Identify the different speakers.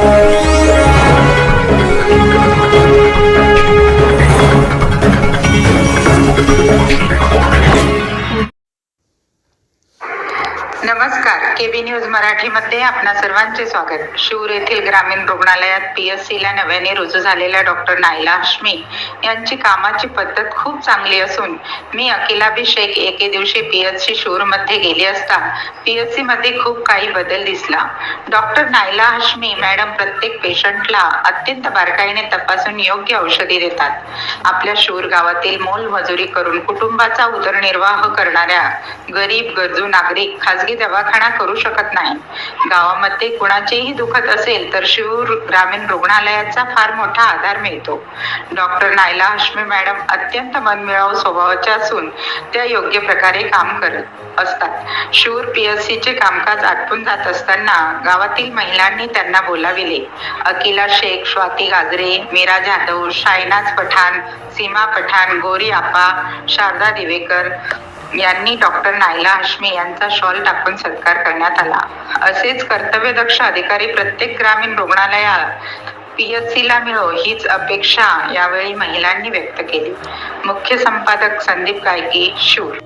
Speaker 1: Thank you. नमस्कार. KB news मराठीमध्ये आपणा सर्वांचे स्वागत. शिवूर येथील ग्रामीण रुग्णालयात पीएससी ला नव्याने रुजू झालेल्या डॉक्टर नायला हश्मी यांची कामाची पद्धत खूप चांगली असून मी अखिलाभिषेक एके दिवशी पीएससी शिवूरमध्ये गेली असता पीएससी मध्ये खूप काही बदल दिसला. डॉक्टर नायला हश्मी मॅडम प्रत्येक पेशंटला अत्यंत बारकाईने तपासून योग्य औषधी देतात. आपल्या शिवूर गावातील मोलमजुरी करून कुटुंबाचा उदरनिर्वाह करणाऱ्या गरीब गरजू नागरिक जागी दवाखाना करू शकत नाही. गावामध्ये कुणाचेही दुखत असेल तर शिवूर ग्रामीण रुग्णालयाचा फार मोठा आधार मिळतो. डॉक्टर नायला हश्मी मॅडम अत्यंत मनमिळाव स्वभावाच्या असून त्या योग्य प्रकारे काम करत असतात. शिवूर पीएससी चे कामकाज आटपून जात असताना गावातील महिलांनी त्यांना बोलाविले. अकिला शेख स्वाती गाजरे मीरा जाधव शायनाज पठाण सीमा पठाण गोरी आपा शारदा दिवेकर यांनी डॉक्टर नायला हश्मी यांचा शॉल टाकून सत्कार करण्यात आला. असेच कर्तव्यदक्ष अधिकारी प्रत्येक ग्रामीण रुग्णालयात पीएससी ला मिळो हीच अपेक्षा यावेळी महिलांनी व्यक्त केली. मुख्य संपादक संदीप गायकी शूर